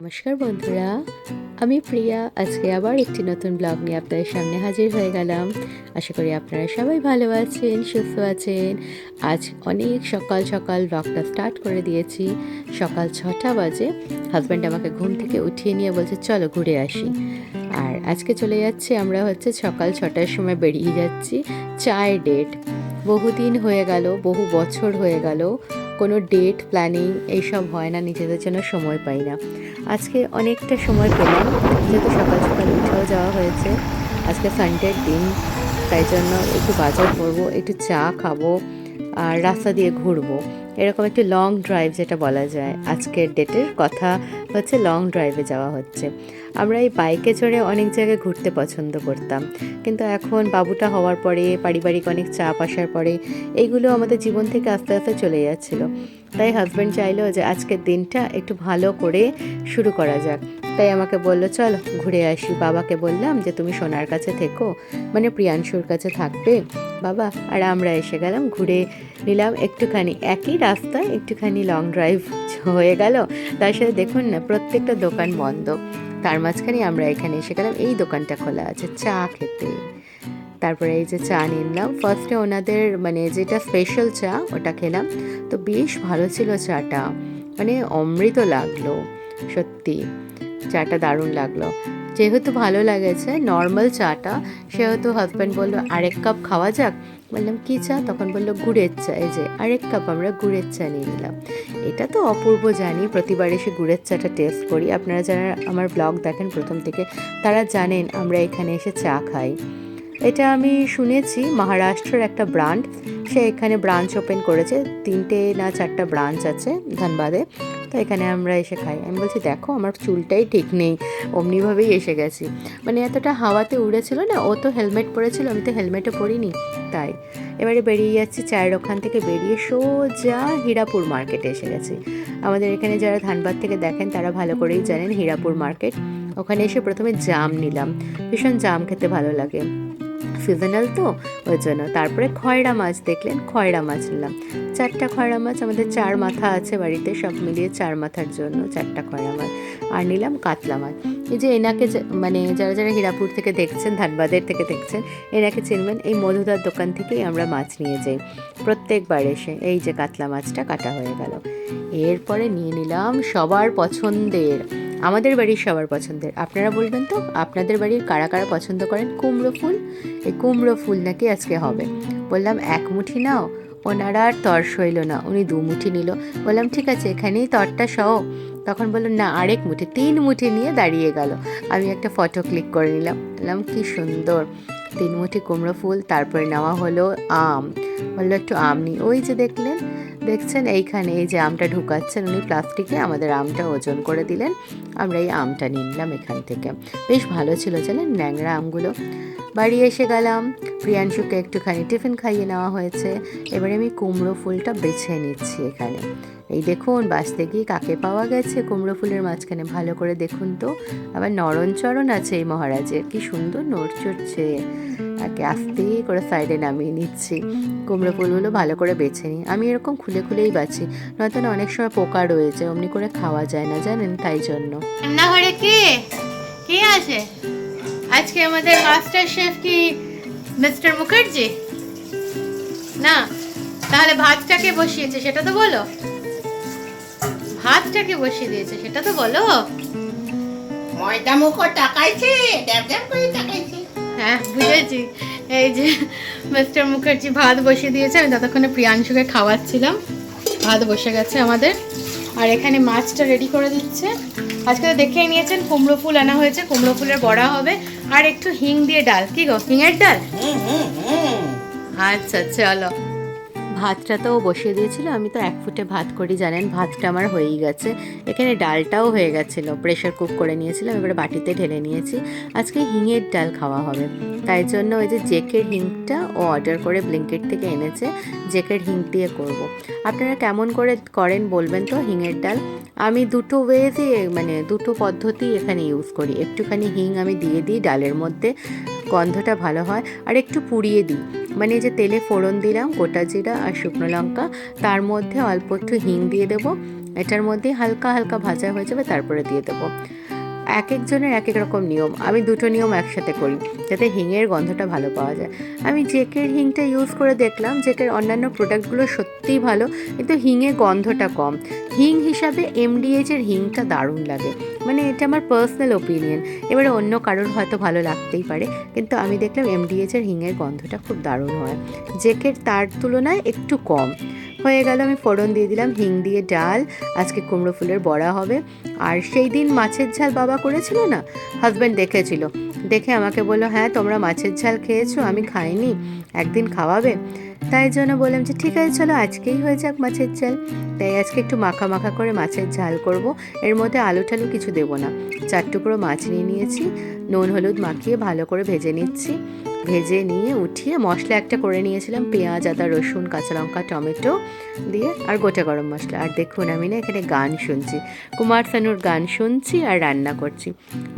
নমস্কার বন্ধুরা, আমি প্রিয়া। আজকে আবার একটি নতুন ব্লগ নিয়ে আপনাদের সামনে হাজির হয়ে গেলাম। আশা করি আপনারা সবাই ভালো আছেন, সুস্থ আছেন। আজ অনেক সকাল সকাল ব্লগটা স্টার্ট করে দিয়েছি। সকাল ছটা বাজে। হাজব্যান্ড আমাকে ঘুম থেকে উঠিয়ে নিয়ে বলছে, চলো ঘুরে আসি। আর আজকে চলে যাচ্ছে আমরা হচ্ছে সকাল ছটার সময় বেরিয়ে যাচ্ছি চায়ের ডেট বহুদিন হয়ে গেল, বহু বছর হয়ে গেল। কোনো ডেট প্ল্যানিং এইসব হয় না, নিজেদের জন্য সময় পাই না। আজকে অনেকটা সময় পেলাম, যেহেতু সকাল সকাল উঠেও যাওয়া হয়েছে। আজকে সানডের দিন, তাই জন্য একটু বাজার করব, একটু চা খাব, আর রাস্তা দিয়ে ঘুরবো। এরকম একটি লং ড্রাইভ যেটা বলা যায়। আজকের ডেটের কথা হচ্ছে লং ড্রাইভে যাওয়া হচ্ছে। আমরা এই বাইকে চড়ে অনেক জায়গায় ঘুরতে পছন্দ করতাম। কিন্তু এখন বাবুটা হওয়ার পরে, পারিবারিক অনেক চাপ আসার পরে এইগুলো আমাদের জীবন থেকে আস্তে আস্তে চলে যাচ্ছিল। তাই হাজব্যান্ড চাইলো যে আজকের দিনটা একটু ভালো করে শুরু করা যাক। তাই আমাকে বলল, চল ঘুরে আসি। বাবাকে বললাম যে, তুমি সোনার কাছে থেকো মানে প্রিয়াংশুর কাছে থাকবে। বাবা, আর আমরা এসে গেলাম, ঘুরে নিলাম একটুখানি। একই রাস্তায় একটুখানি লং ড্রাইভ হয়ে গেল। তার সাথে দেখুন না, প্রত্যেকটা দোকান বন্ধ। তার মাঝখানে আমরা এখানে এসে গেলাম, এই দোকানটা খোলা আছে, চা খেতে। তারপরে এই যে চা নিলাম। ফার্স্টে ওনাদের মানে যেটা স্পেশাল চা, ওটা খেলাম। তো বেশ ভালো ছিল চাটা। মানে অমৃত লাগল, সত্যি। চাটা দারুণ লাগল। যেহেতু ভালো লাগেছে নর্মাল চাটা, সেহেতু হাজব্যান্ড বলল, আরেক কাপ খাওয়া যাক। বললাম, কী চা? তখন বলল, গুড়ের চা। এই যে, আরেক কাপ আমরা গুড়ের চা নিয়ে নিলাম। এটা তো অপূর্ব, জানি। প্রতিবার এসে গুড়ের চাটা টেস্ট করি। আপনারা যারা আমার ব্লগ দেখেন প্রথম থেকে, তারা জানেন আমরা এখানে এসে চা খাই। এটা আমি শুনেছি, মহারাষ্ট্রের একটা ব্রান্ড সে এখানে ব্রাঞ্চ ওপেন করেছে। তিনটে না চারটা ব্রাঞ্চ আছে ধানবাদে। তো এখানে আমরা এসে খাই। আমি বলছি, দেখো, আমার চুলটাই ঠিক নেই। অমনিভাবেই এসে গেছি। মানে এতটা হাওয়াতে উড়েছিল না, ও তো হেলমেট পরেছিল, আমি তো হেলমেটও পরিনি। তাই এবারে বেরিয়ে যাচ্ছি, চায়ের ওখান থেকে বেরিয়ে সোজা হীরাপুর মার্কেটে এসে গেছি। আমাদের এখানে যারা ধানবাদ থেকে দেখেন, তারা ভালো করেই জানেন হীরাপুর মার্কেট। ওখানে এসে প্রথমে জাম নিলাম। ভীষণ জাম খেতে ভালো লাগে। সিজনাল তো, ওই জন্য। তারপরে খয়রা মাছ দেখলেন, খয়রা মাছ নিলাম। চারটা খয়রা মাছ, আমাদের চার মাথা আছে বাড়িতে, সব মিলিয়ে চার মাথার জন্য চারটা খয়রা মাছ। আর নিলাম কাতলা মাছ। এই যে এনাকে মানে যারা যারা হীরাপুর থেকে দেখছেন, ধানবাদের থেকে দেখছেন, এনাকে চিনবেন, এই মধুদার দোকান থেকেই আমরা মাছ নিয়ে যাই। প্রত্যেকবার এসে এই যে কাতলা মাছটা কাটা হয়ে গেল। এরপরে নিয়ে নিলাম সবার পছন্দের আমাদের বাড়ির সবার পছন্দের। আপনারা বলবেন তো, আপনাদের বাড়ির কারা কারা পছন্দ করেন? কুমড়ো ফুল? এই কুমড়ো ফুল নাকি আজকে হবে। বললাম, এক মুঠি নাও। ওনারা আর তর সইল না, উনি দু মুঠি নিল। বললাম, ঠিক আছে, এখানেই তরটা সহ তখন বলল, না, আরেক মুঠি। তিন মুঠি নিয়ে দাঁড়িয়ে গেল। আমি একটা ফটো ক্লিক করে নিলাম। বললাম, কি সুন্দর। তিন মুঠি কুমড়ো ফুল, তারপরে নেওয়া হলো আম। বলল, একটু আম নিই ওই যে দেখলেন, দেখছেন এইখানে এই যে আমটা ঢুকাচ্ছেন, উনি প্লাস্টিকে আমাদের আমটা ওজন করে দিলেন। আমরা এই আমটা নিলাম এখান থেকে। বেশ ভালো ছিল, জানেন, ন্যাংরা আমগুলো। বাড়ি এসে গেলাম, প্রিয়াংশুকে একটুখানি টিফিন খাইয়ে নেওয়া হয়েছে। এবারে আমি কুমড়ো ফুলটা বেছে নিচ্ছি এখানে। এই দেখুন, বাঁচতে গিয়ে কাকে পাওয়া গেছে কুমড়ো ফুলের মাঝখানে, ভালো করে দেখুন তো। আবার নরণচরণ আছে এই মহারাজের, কি সুন্দর নড় চড়ছে তাকে আস্তে করে সাইডে নামিয়ে নিচ্ছি। কুমড়ো ফুলগুলো ভালো করে বেছে নিই। আমি এরকম খুলে খুলেই বাছি নয়তো না অনেক সময় পোকা রয়েছে অমনি করে খাওয়া যায় না জানেন? তাই জন্য। রান্নাঘরে কে? কে আছে? আজকে আমাদের মাস্টার শেফ কি মিস্টার মুখার্জি? না তাহলে ভাতটাকে বসিয়েছে সেটা তো বলো। ভাতটাকে বসিয়ে দিয়েছে সেটা তো বলো। ময়দা মুখো টাকাইছে ড্যাব ড্যাব করে টাকাইছে। হ্যাঁ বুঝেছি। এই যে মিস্টার মুখার্জি ভাত বসিয়ে দিয়েছে আমি ততক্ষণে প্রিয়াংশুকে খাওয়াচ্ছিলাম। ভাত বসে গেছে আমাদের। আর এখানে মাছটা রেডি করে দিচ্ছে। আজকে তো দেখেই নিয়েছেন কুমড়ো ফুল আনা হয়েছে কুমড়ো ফুলের বড়া হবে। আর একটু হিং দিয়ে ডাল। কি গো হিঙের ডাল? আচ্ছা চলো। ভাতটা তো বসিয়ে দিয়েছিল। আমি তো এক ফুটে ভাত করি, জানেন? ভাতটা আমার হয়েই গেছে। এখানে ডালটাও হয়ে গেছিল। প্রেশার কুক করে নিয়েছিলাম, এবারে বাটিতে ঢেলে নিয়েছি। আজকে হিঙের ডাল খাওয়া হবে। তাই জন্য ওই যে জেকের হিংটা ও অর্ডার করে ব্লিঙ্কেট থেকে এনেছে। জেকের হিং দিয়ে করব। আপনারা কেমন করে করেন বলবেন তো হিঙের ডাল? আমি দুটো ওয়েতে মানে দুটো পদ্ধতি এখানে ইউজ করি। একটুখানি হিং আমি দিয়ে দিই ডালের মধ্যে। গন্ধটা ভালো হয়। আর একটু পুড়িয়ে দিই। মানে যে তেলে ফোড়ন দিলাম, গোটা জিরা আর শুকনো লঙ্কা। তার মধ্যে অল্প একটু হিং দিয়ে দেবো। এটার মধ্যে হালকা হালকা ভাজা হয়ে যাবে, তারপরে দিয়ে দেবো। এক একজনের এক এক রকম নিয়ম। আমি দুটো নিয়ম একসাথে করি, যাতে হিঙের গন্ধটা ভালো পাওয়া যায়। আমি জেকের হিংটা ইউজ করে দেখলাম, জেকের অন্যান্য প্রোডাক্টগুলো সত্যিই ভালো, কিন্তু হিঙে গন্ধটা কম। হিং হিসাবে এমডিএইচ এর হিংটা দারুণ লাগে। মানে এটা আমার পার্সোনাল ওপিনিয়ন এবারে অন্য কারোর হয়তো ভালো লাগতেই পারে, কিন্তু আমি দেখলাম এমডিএইচ এর হিঙের গন্ধটা খুব দারুণ হয়। জেকের তার তুলনায় একটু কম। হয়ে গেল, আমি ফোড়ন দিয়ে দিলাম, হিং দিয়ে ডাল, আজকে কুমড়ো ফুলের বড়া হবে। আর সেই দিন মাছের ঝাল বাবা করেছিল না? হাজব্যান্ড দেখেছিল। দেখে আমাকে বলল হ্যাঁ তোমরা মাছের ঝাল খেয়েছো, আমি খাইনি, একদিন খাওয়াবে? তাই জন্য বললাম যে, ঠিক আছে, চলো, আজকেই হয়ে যাক মাছের ঝাল। তাই আজকে একটু মাখা মাখা করে মাছের ঝাল করব। এর মধ্যে আলু টালু কিছু দেবো না। চার টুকরো মাছ নিয়ে নিয়েছি, নুন, হলুদ মাখিয়ে ভালো করে ভেজে নিচ্ছি। ভেজে নিয়ে উঠিয়ে মশলা একটা করে নিয়েছিলাম, পেঁয়াজ, আদা, রসুন, কাঁচা লঙ্কা, টমেটো দিয়ে আর গোটা গরম মশলা। আর দেখুন আমি না এখানে গান শুনছি, কুমার শানুর গান শুনছি আর রান্না করছি।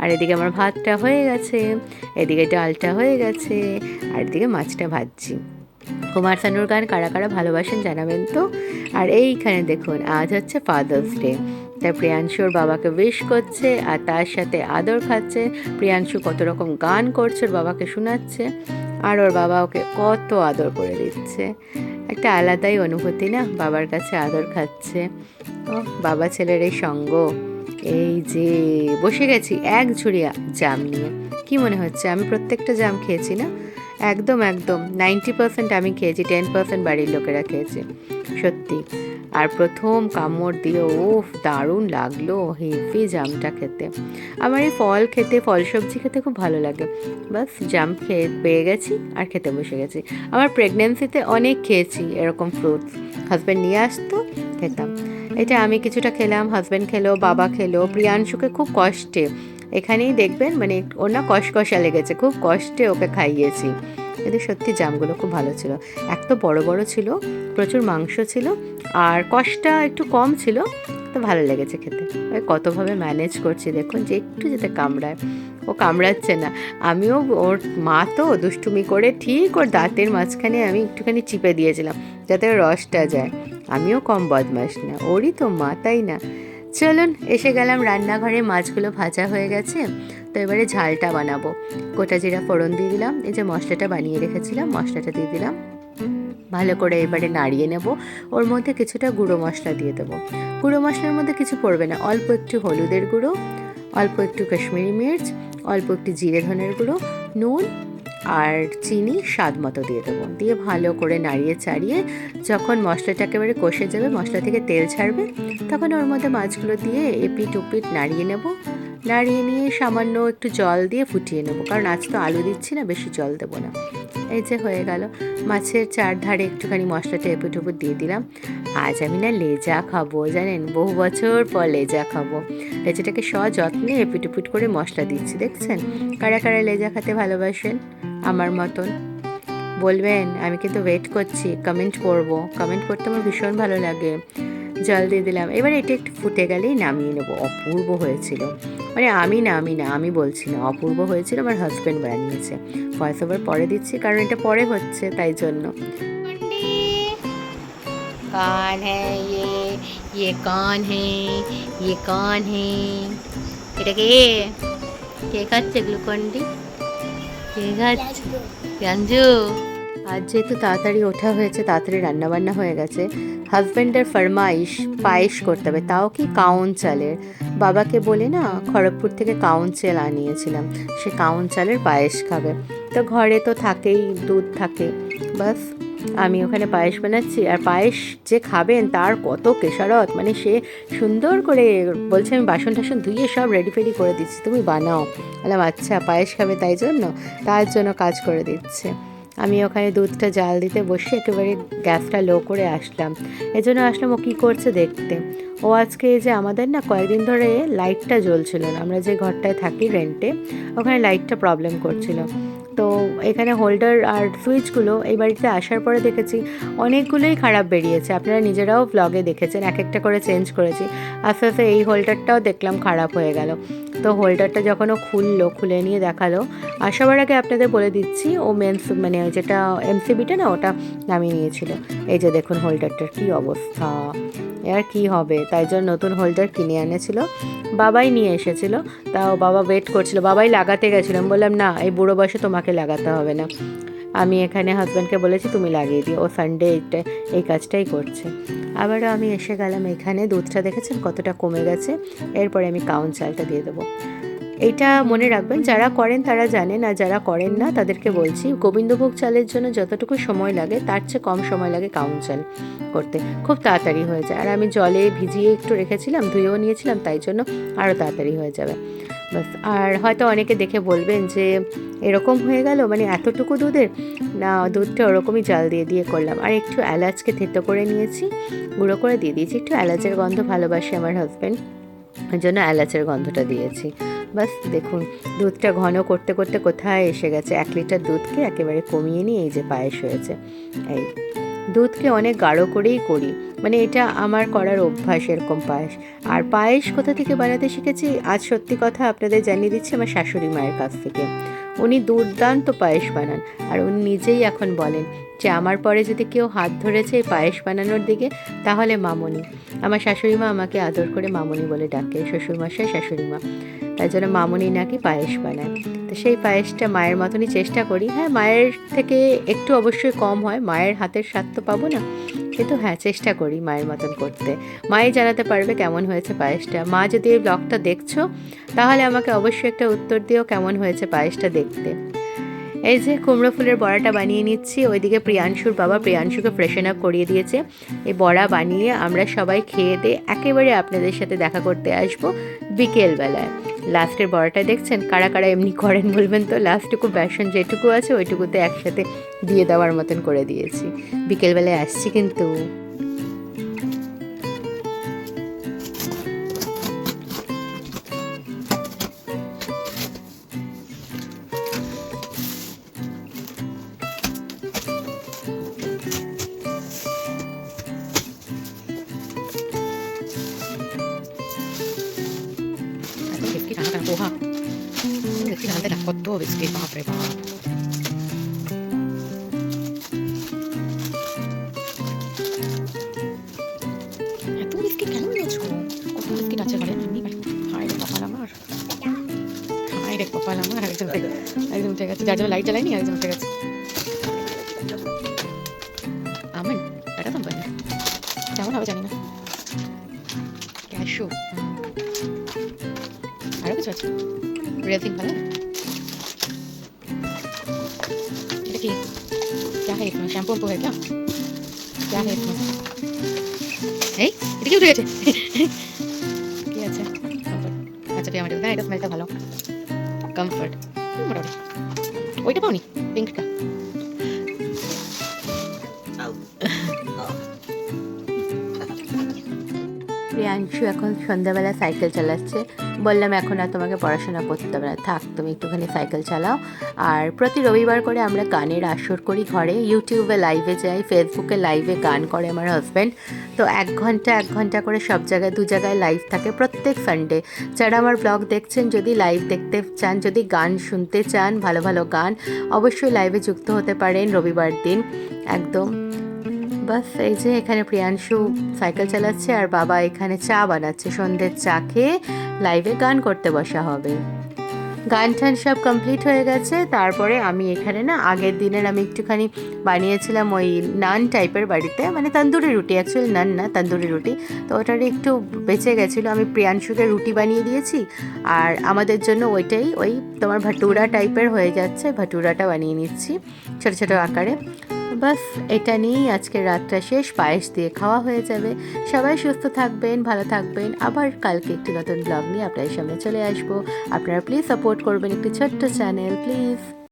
আর এদিকে আমার ভাতটা হয়ে গেছে, এদিকে ডালটা হয়ে গেছে, আর এদিকে মাছটা ভাজছি। কুমার শানুর গান কারা কারা ভালোবাসেন জানাবেন তো? আর এইখানে দেখুন, আজ হচ্ছে ফাদার্স ডে তাই প্রিয়াংশুর বাবাকে উইশ করছে আর তার সাথে আদর খাচ্ছে। প্রিয়াংশু কত রকম গান করছে ওর বাবাকে শোনাচ্ছে আর ওর বাবা ওকে কত আদর করে দিচ্ছে। একটা আলাদাই অনুভূতি না? বাবার কাছে আদর খাচ্ছে। ও বাবা ছেলের এই সঙ্গ, এই যে বসে গেছি এক ঝুড়িয়া জাম নিয়ে। কি মনে হচ্ছে? আমি প্রত্যেকটা জাম খেয়েছি না? একদম একদম। নাইনটি পার্সেন্ট আমি খেয়েছি টেন পার্সেন্ট বাড়ির লোকেরা খেয়েছে। সত্যি। আর প্রথম কামড় দিয়ে ও দারুণ লাগল হেভি জামটা খেতে। আমার এই ফল খেতে, ফল সবজি খেতে খুব ভালো লাগে। বাস, জাম খেয়ে পেয়ে গেছি আর খেতে বসে গেছি। আমার প্রেগনেন্সিতে অনেক খেয়েছি এরকম ফ্রুটস হাজব্যান্ড নিয়ে আসতো, খেতাম। এটা আমি কিছুটা খেলাম হাজব্যান্ড খেলো, বাবা খেলো, প্রিয়াংশুকে খুব কষ্টে। এখানেই দেখবেন মানে ওর না কষকষা লেগেছে, খুব কষ্টে ওকে খাইয়েছি। কিন্তু সত্যি জামগুলো খুব ভালো ছিল। এক তো বড় বড় ছিল, প্রচুর মাংস ছিল, আর কষটা একটু কম ছিল, তো ভালো লেগেছে খেতে। কতভাবে ম্যানেজ করছি দেখুন যে একটু যাতে কামড়ায়। ও কামড়াচ্ছে না। আমিও ওর মা তো দুষ্টুমি করে ঠিক ওর দাঁতের মাঝখানে আমি একটুখানি চিপে দিয়েছিলাম, যাতে রসটা যায়। আমিও কম বদমাস না, ওরই তো মা, তাই না? চলুন, এসে গেলাম রান্নাঘরে, মাছগুলো ভাজা হয়ে গেছে। তো এবারে ঝালটা বানাবো। গোটা জিরা ফোড়ন দিয়ে দিলাম, এই যে মশলাটা বানিয়ে রেখেছিলাম, মশলাটা দিয়ে দিলাম। ভালো করে এবারে নাড়িয়ে নেব। ওর মধ্যে কিছুটা গুঁড়ো মশলা দিয়ে দেবো। গুঁড়ো মশলার মধ্যে কিছু পড়বে না, অল্প একটু হলুদের গুঁড়ো, অল্প একটু কাশ্মীরি মির্চ, অল্প একটু জিরে ধনের গুঁড়ো, নুন আর চিনি স্বাদ মতো দিয়ে দেবো। দিয়ে ভালো করে নাড়িয়ে চাড়িয়ে যখন মশলাটা একেবারে কষে যাবে, মশলা থেকে তেল ছাড়বে, তখন ওর মধ্যে মাছগুলো দিয়ে এপিট উপিট নাড়িয়ে নেব। নাড়িয়ে নিয়ে সামান্য একটু জল দিয়ে ফুটিয়ে নেব, কারণ আজ তো আলু দিচ্ছি না, বেশি জল দেবো না। এই যে হয়ে গেল। মাছের চার ধারে একটুখানি মশলাটা এপিট উপুট দিয়ে দিলাম। আজ আমি না লেজা খাব, জানেন? বহু বছর পর লেজা খাব। লেজাটাকে সযত্নে এপিট উপিট করে মশলা দিচ্ছি, দেখছেন? কারা কারা লেজা খেতে ভালোবাসেন? আমার মতন। বলবেন, আমি কিন্তু ওয়েট করছি কমেন্ট করব। কমেন্ট করতে আমার ভীষণ ভালো লাগে। জল দিয়ে দিলাম। এবার এটা একটু ফুটে গেলেই নামিয়ে নেব। অপূর্ব হয়েছিল। মানে আমি না আমি না, আমি বলছি না। অপূর্ব হয়েছিল আমার হাজব্যান্ড বানিয়েছে ভয়েস ওভার পরে দিচ্ছি, কারণ এটা পরে হচ্ছে, তাই জন্য। কান হ্যাঁ ইয়ে ইয়ে কান হ্যাঁ ইয়ে কান হ্যাঁ। এটা কে? কে খাচ্ছে গ্লুকন্ডি কে আজ যেহেতু তাড়াতাড়ি ওঠা হয়েছে, তাড়াতাড়ি রান্নাবান্না হয়ে গেছে হাজব্যান্ডের ফরমাইশ পায়েস করতে হবে, তাও কি কাউন চালের? বাবাকে বলে না, খড়গপুর থেকে কাউন চাল আনিয়েছিলাম, সে কাউন চালের পায়েস খাবে। তো ঘরে তো থাকেই, দুধ থাকে, বাস। আমি ওখানে পায়েস বানাচ্ছি, আর পায়েস যে খাবেন তার কত কেশারত। মানে সে সুন্দর করে বলছে, আমি বাসন টাসন ধুয়ে সব রেডি ফেডি করে দিচ্ছি, তুমি বানাও। বললাম আচ্ছা পায়েস খাবে তাই জন্য? তার জন্য কাজ করে দিচ্ছে। আমি ওখানে দুধটা জাল দিতে বসে একেবারে গ্যাসটা লো করে আসলাম। এজন্য আসলাম ও কী করছে দেখতে। ও আজকে যে আমাদের না কয়েকদিন ধরে লাইটটা জ্বলছিল না, আমরা যে ঘরটায় থাকি রেন্টে ওখানে লাইটটা প্রবলেম করছিল। তো এখানে হোল্ডার আর সুইচগুলো এই বাড়িতে আসার পরে দেখেছি অনেকগুলোই খারাপ বেরিয়েছে। আপনারা নিজেরাও ব্লগে দেখেছেন, এক একটা করে চেঞ্জ করেছি। আস্তে আস্তে এই হোল্ডারটাও দেখলাম খারাপ হয়ে গেল। তো হোল্ডারটা যখন ও খুললো, খুলে নিয়ে দেখাল, আর সবার আগে আপনাদের বলে দিচ্ছি, ও মেন্স মানে যেটা এমসিবিটা না, ওটা নামিয়ে নিয়েছিল। এই যে দেখুন হোল্ডারটার কি অবস্থা আর কি হবে? তাই জন্য নতুন হোল্ডার কিনে এনেছিল, বাবাই নিয়ে এসেছিল, তাও বাবা ওয়েট করছিল, বাবাই লাগাতে গেছিলাম বললাম, না, এই বুড়ো বয়সে তোমাকে লাগাতে হবে না। আমি এখানে হাজব্যান্ডকে বলেছি, তুমি লাগিয়ে দিও। ও সানডে এটা এই কাজটাই করছে। আবারও আমি এসে গেলাম এখানে, দুধটা দেখেছেন কতটা কমে গেছে? এরপরে আমি কাউন চালটা দিয়ে দেবো। এইটা মনে রাখবেন, যারা করেন তারা জানেন, আর যারা করেন না, তাদেরকে বলছি, গোবিন্দভোগ চালের জন্য যতটুকু সময় লাগে, তার চেয়ে কম সময় লাগে কাউন চাল করতে। খুব তাড়াতাড়ি হয়ে যায়। আর আমি জলে ভিজিয়ে একটু রেখেছিলাম, ধুয়েও নিয়েছিলাম, তাই জন্য আরও তাড়াতাড়ি হয়ে যাবে। বাস। আর হয়তো অনেকে দেখে বলবেন যে, এরকম হয়ে গেল? মানে এতটুকু দুধের? না, দুধটা ওরকমই জাল দিয়ে দিয়ে করলাম। আর একটু এলাচকে থেতো করে নিয়েছি, গুঁড়ো করে দিয়ে দিয়েছি। একটু এলাচের গন্ধ ভালোবাসে আমার হাজব্যান্ড ওই জন্য এলাচের গন্ধটা দিয়েছি। বাস, দেখুন, দুধটা ঘন করতে করতে কোথায় এসে গেছে? এক লিটার দুধকে একেবারে কমিয়ে নিয়ে এই যে পায়েস হয়েছে। এই দুধকে অনেক গাঢ় করেই করি। মানে এটা আমার করার অভ্যাস এরকম পায়েস। আর পায়েস কোথা থেকে বানাতে শিখেছি? আজ সত্যি কথা আপনাদের জানিয়ে দিচ্ছি আমার শাশুড়ি মায়ের কাছ থেকে। উনি দুর্দান্ত পায়েস বানান। আর উনি নিজেই এখন বলেন যে, আমার পরে যদি কেউ হাত ধরেছে এই পায়েস বানানোর দিকে, তাহলে মামনি। আমার শাশুড়ি মা আমাকে আদর করে মামনি বলে ডাকে। শ্বশুরমশাই, শাশুড়ি মা। তাই জন্য মামনি নাকি পায়েস বানায়। তো সেই পায়েসটা মায়ের মতনই চেষ্টা করি। হ্যাঁ মায়ের থেকে একটু অবশ্যই কম হয়, মায়ের হাতের স্বাদ তো পাবো না। কিন্তু হ্যাঁ চেষ্টা করি মায়ের মতন করতে। মাই জানাতে পারবে কেমন হয়েছে পায়েসটা। মা যদি এই ব্লগটা দেখছ, তাহলে আমাকে অবশ্যই একটা উত্তর দিও কেমন হয়েছে পায়েসটা দেখতে। এই যে কুমড়ো ফুলের বড়াটা বানিয়ে নিচ্ছি, ওইদিকে প্রিয়াংশুর বাবা প্রিয়াংশুকে ফ্রেশন আপ করিয়ে দিয়েছে। এই বড়া বানিয়ে আমরা সবাই খেয়ে দিয়ে একেবারে আপনাদের সাথে দেখা করতে আসব বিকেলবেলায়। লাস্টের বড়াটা দেখছেন? কারা কারা এমনি করেন বলবেন তো? লাস্টটুকু বেসন যেটুকু আছে, ওইটুকুতে একসাথে দিয়ে দেওয়ার মতন করে দিয়েছি। বিকেলবেলায় আসছি কিন্তু। পোহা বিস্কিট আনতে না কত বিস্কিট বাপরে বাপ এত বিস্কিট কেন নিয়েছো কত বিস্কিট আছে ঘরে আমি হাই রে কপাল আমার হাই রে কপাল আমার একদম একদম ঠিক আছে যার জন্য লাইট জ্বালাইনি একদম ঠিক আছে আমার এটা কোম্পানি কেমন হবে জানি না ক্যাশু কিছু আছে রিয়েল থিং ভালো এটা কি क्या है इसमें शैम्पू वैम्पू है क्या क्या है इसमें এই এটা কি উঠে গেছে কি আছে কমফর্ট আচ্ছা পেয়ে আমার হ্যাঁ এটা স্মেলটা ভালো কমফর্ট মোটামুটি ওইটা পাওনি পিঙ্কটা প্রিয়াংশু এখন সন্ধ্যাবেলা সাইকেল চালাচ্ছে বললাম, এখন আর তোমাকে পড়াশোনা করতে হবে না। থাক, তুমি একটুখানি সাইকেল চালাও। আর প্রতি রবিবার করে আমরা গানের আসর করি ঘরে। ইউটিউবে লাইভে যাই ফেসবুকে লাইভে গান করে আমার হাজব্যান্ড তো এক ঘণ্টা এক ঘণ্টা করে সব জায়গায়, দু জায়গায় লাইভ থাকে প্রত্যেক সানডে যারা আমার ব্লগ দেখছেন, যদি লাইভ দেখতে চান, যদি গান শুনতে চান, ভালো ভালো গান, অবশ্যই লাইভে যুক্ত হতে পারেন রবিবার দিন। একদম। বাস, এই যে এখানে প্রিয়াংশু সাইকেল চালাচ্ছে আর বাবা এখানে চা বানাচ্ছে। সন্ধ্যের চা খেয়ে লাইভে গান করতে বসা হবে। গান টান সব কমপ্লিট হয়ে গেছে, তারপরে আমি এখানে না আগের দিনের আমি একটুখানি বানিয়েছিলাম ওই নান টাইপের বাড়িতে মানে তন্দুরি রুটি অ্যাকচুয়ালি নান না, তন্দুরি রুটি। তো ওটার একটু বেঁচে গেছিল, আমি প্রিয়াংশুকে রুটি বানিয়ে দিয়েছি, আর আমাদের জন্য ওইটাই ওই তোমার ভাটুরা টাইপের হয়ে যাচ্ছে, ভাটুরাটা বানিয়ে নিচ্ছি, ছোটো ছোটো আকারে। বাস, এটা নিয়েই আজকের রাতটা শেষ। পায়েস দিয়ে খাওয়া হয়ে যাবে। সবাই সুস্থ থাকবেন, ভালো থাকবেন। আবার কালকে একটি নতুন ব্লগ নিয়ে আপনাদের সামনে চলে আসব। আপনারা প্লিজ সাপোর্ট করবেন একটি ছোট্ট চ্যানেল প্লিজ